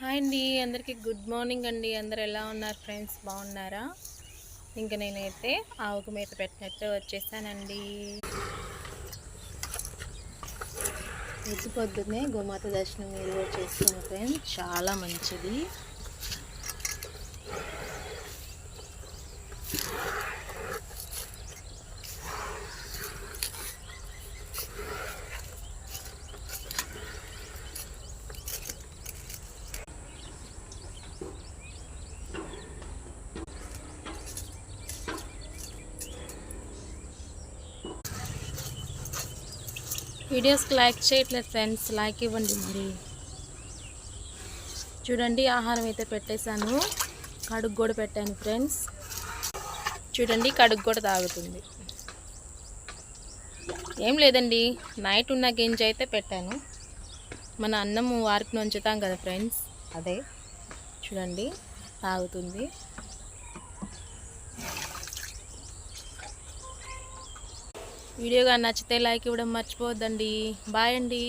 Hi అండి అందరికీ good morning అండి. అందరు ఎలా ఉన్నారు ఫ్రెండ్స్? బాగున్నారా? ఇంకా నేనైతే ఆవుకు మేత పెట్టినట్టు వచ్చేసానండి. పొద్దు పొద్దున్నే గోమాత దర్శనం మీరు కూడా ఫ్రెండ్స్ చాలా మంచిది. వీడియోస్కి లైక్ చేయట్లేదు ఫ్రెండ్స్ లైక్ ఇవ్వండి మరి. చూడండి ఆహారం అయితే పెట్టేశాను. కడుగు కూడా పెట్టాను ఫ్రెండ్స్. చూడండి కడుగు కూడా తాగుతుంది. ఏం లేదండి నైట్ ఉన్న గింజ అయితే పెట్టాను. మన అన్నము వారికి ఉంచుతాం కదా ఫ్రెండ్స్. అదే. చూడండి తాగుతుంది. వీడియో కానీ నచ్చితే లైక్ ఇవ్వడం మర్చిపోవద్దండి. బాయ్ అండి.